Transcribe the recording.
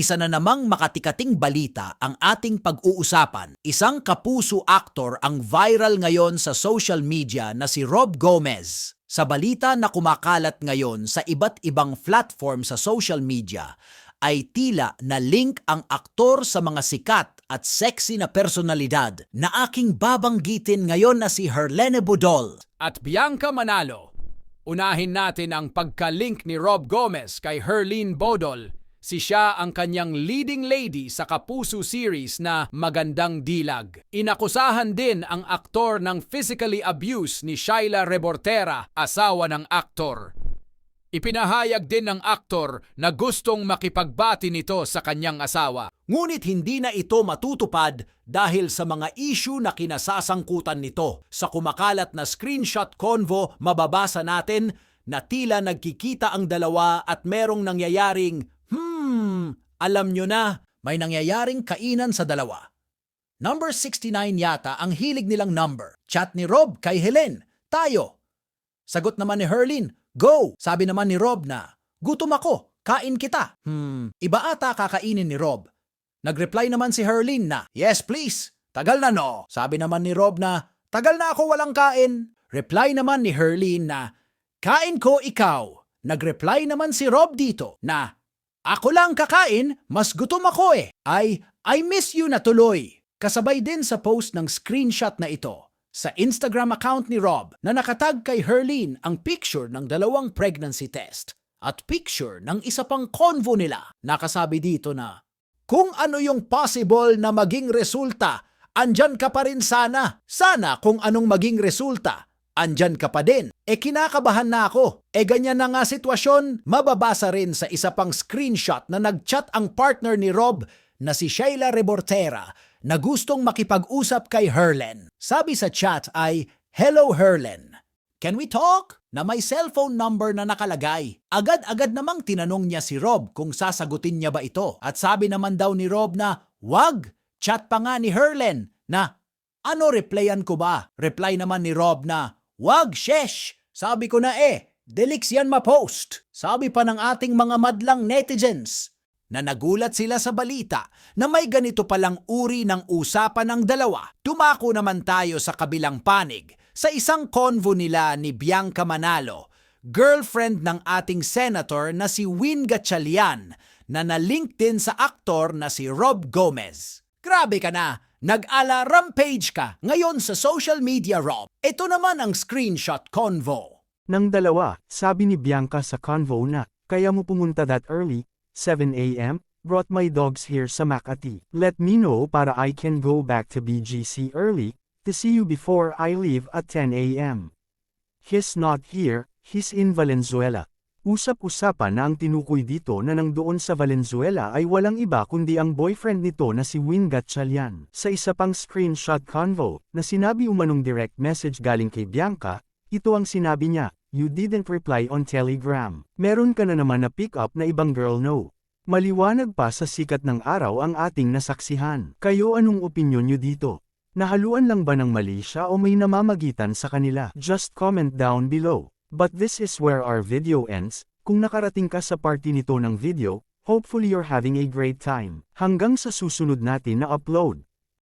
Isa na namang makatikating balita ang ating pag-uusapan. Isang kapuso actor ang viral ngayon sa social media na si Rob Gomez. Sa balita na kumakalat ngayon sa iba't ibang platform sa social media, ay tila na link ang aktor sa mga sikat at sexy na personalidad na aking babanggitin ngayon na si Herlene Budol. at Bianca Manalo. Unahin natin ang pagka-link ni Rob Gomez kay Herlene Bodol. Si siya ang kanyang leading lady sa Kapuso series na Magandang Dilag. Inakusahan din ang aktor ng physically abuse ni Shaila Rebortera, asawa ng aktor. Ipinahayag din ng aktor na gustong makipagbati nito sa kanyang asawa. Ngunit hindi na ito matutupad dahil sa mga issue na kinasasangkutan nito. Sa kumakalat na screenshot convo, mababasa natin na tila nagkikita ang dalawa at merong nangyayaring, alam nyo na, may nangyayaring kainan sa dalawa. Number 69 yata ang hilig nilang number. Chat ni Rob kay Helen, tayo. Sagot naman ni Herlin, go! Sabi naman ni Rob na, gutom ako, kain kita. Hmm, iba ata kakainin ni Rob. Nag-reply naman si Herlin na, yes please, tagal na no. Sabi naman ni Rob na, tagal na ako walang kain. Reply naman ni Herlin na, kain ko ikaw. Nag-reply naman si Rob dito na, ako lang kakain, mas gutom ako eh. Ay, I miss you na tuloy. Kasabay din sa post ng screenshot na ito sa Instagram account ni Rob na nakatag kay Herlene ang picture ng dalawang pregnancy test at picture ng isa pang convo nila. Nakasabi dito na, kung ano yung possible na maging resulta, andyan ka pa rin sana. Sana kung anong maging resulta, andyan ka pa din. E kinakabahan na ako. E ganyan na nga sitwasyon, mababasa rin sa isa pang screenshot na nagchat ang partner ni Rob na si Sheila Rebortera na gustong makipag-usap kay Herlen. Sabi sa chat ay, Hello Herlen, can we talk? Na may cellphone number na nakalagay. Agad-agad namang tinanong niya si Rob kung sasagutin niya ba ito. At sabi naman daw ni Rob na, wag, chat pa nga ni Herlen na, ano replyan ko ba? Reply naman ni Rob na, wag, shesh, sabi ko na eh, delix yan ma-post. Sabi pa ng ating mga madlang netizens, na nagulat sila sa balita na may ganito palang uri ng usapan ng dalawa. Tumako naman tayo sa kabilang panig sa isang convo nila ni Bianca Manalo, girlfriend ng ating senator na si Win Gatchalian na na-link din sa aktor na si Rob Gomez. Grabe ka na! Nag-ala rampage ka ngayon sa social media, Rob. Ito naman ang screenshot convo. Nang dalawa, sabi ni Bianca sa convo na, kaya mo pumunta that early, 7 a.m., brought my dogs here sa Makati. Let me know para I can go back to BGC early, to see you before I leave at 10 a.m. He's not here, he's in Valenzuela. Usap-usapan na ang tinukoy dito na nang doon sa Valenzuela ay walang iba kundi ang boyfriend nito na si Win Gatchalian. Sa isa pang screenshot convo, na sinabi umanong direct message galing kay Bianca, ito ang sinabi niya, You didn't reply on Telegram. Meron ka na naman na pick up na ibang girl no. Maliwanag pa sa sikat ng araw ang ating nasaksihan. Kayo anong opinyon nyo dito? Nahaluan lang ba ng mali siya o may namamagitan sa kanila? Just comment down below. But this is where our video ends. Kung nakarating ka sa party nito ng video, hopefully you're having a great time. Hanggang sa susunod natin na upload.